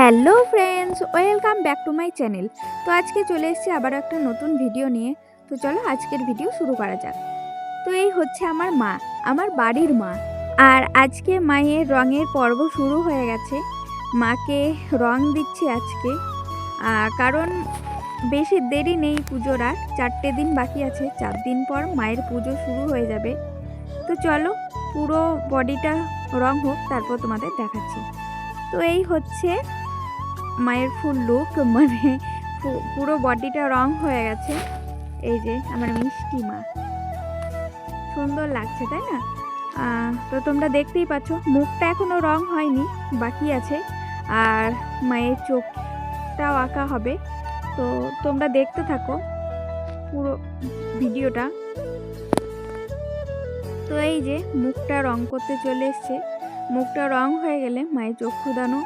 Hello friends, welcome back to my channel. তো আজকে চলে এসেছি আবার একটা নতুন ভিডিও নিয়ে। তো চলো আজকের ভিডিও শুরু করা যাক। তো এই হচ্ছে আমার মা, আমার বাড়ির মা। আর আজকে মায়ের রঙের পর্ব শুরু হয়ে গেছে। মাকে রং দিচ্ছি আজকে। কারণ বেশি দেরি নেই পুজোর আর, চারটে দিন বাকি আছে। চার দিন পর মায়ের পুজো শুরু হয়ে যাবে। তো চলো, পুরো বডিটা রং হোক, তারপর তোমাদের দেখাচ্ছি। তো এই হচ্ছে মায়ের ফুল লুক মানে পুরো বডিটা রং হয়ে গেছে। এই যে আমার মিষ্টি মা। সুন্দর লাগছে, তাই না? তো তোমরা দেখতেই পাচ্ছ, মুখটা এখনও রং হয়নি, বাকি আছে। আর মায়ের চোখটাও আঁকা হবে। তো তোমরা দেখতে থাকো পুরো ভিডিওটা। তো এই যে মুখটা রং করতে চলে এসছে। মুখটা রং হয়ে গেলে মায়ের চোখ চক্ষুদানও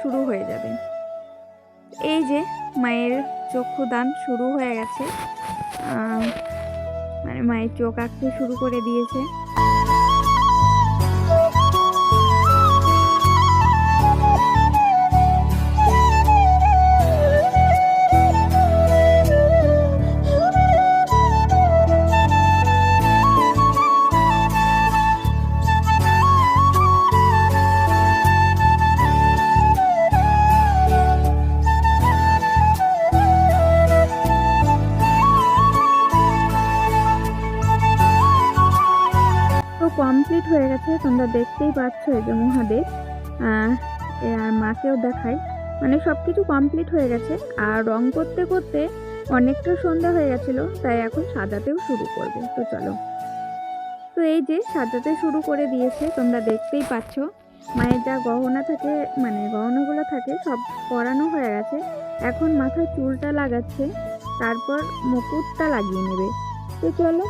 শুরু হয়ে যাবে। এই যে মায়ের চক্ষু দান শুরু হয়ে গেছে। মানে মায়ের চোখ আঁকতে শুরু করে দিয়েছে। হয়ে গেছে, তোমরা দেখতেই পাচ্ছ এই যে মহাদেব। আর মাকেও দেখাই। মানে সব কিছু কমপ্লিট হয়ে গেছে, আর রং করতে করতে অনেকটা সন্ধ্যা হয়ে গেছিল, তাই এখন সাজাতেও শুরু করবে। তো চলো। তো এই যে সাজাতে শুরু করে দিয়েছে, তোমরা দেখতেই পাচ্ছ। মায়ের যা গহনা থাকে মানে গহনাগুলো থাকে, সব পরানো হয়ে গেছে। এখন মাথায় চুলটা লাগাচ্ছে, তারপর মুকুটটা লাগিয়ে নেবে। তো চলো,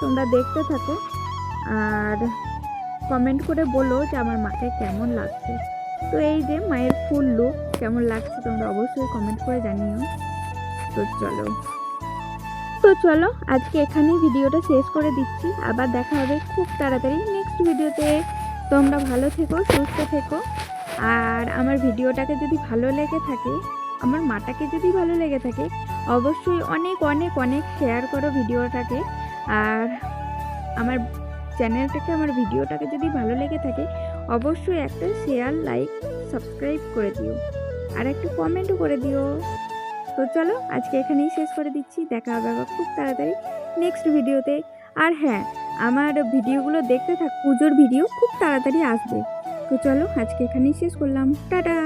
তোমরা দেখতে থাকো। আর কমেন্ট করে বলো যে আমার মাকে কেমন লাগছে। তো এই যে মায়ের ফুল লুক কেমন লাগছে তোমরা অবশ্যই কমেন্ট করে জানিও। তো চলো। তো চলো, আজকে এখানেই ভিডিওটা শেষ করে দিচ্ছি। আবার দেখা হবে খুব তাড়াতাড়ি নেক্সট ভিডিওতে। তোমরা ভালো থেকো, সুস্থ থেকো। আর আমার ভিডিওটাকে যদি ভালো লেগে থাকে, আমার মাটাকে যদি ভালো লেগে থাকে, অবশ্যই অনেক অনেক অনেক শেয়ার করো ভিডিওটাকে। আর আমার চ্যানেলটাকে, আমার ভিডিওটাকে যদি ভালো লেগে থাকে, অবশ্যই একটা শেয়ার লাইক সাবস্ক্রাইব করে দিও। আর একটা কমেন্টও করে দিও। তো চলো, আজকে এখানেই শেষ করে দিচ্ছি। দেখা হবে আবার খুব তাড়াতাড়ি নেক্সট ভিডিওতে আর হ্যাঁ আমার ভিডিওগুলো দেখতে থাক, পুজোর ভিডিও খুব তাড়াতাড়ি আসবে। তো চলো, আজকে এখানেই শেষ করলাম। টাটা!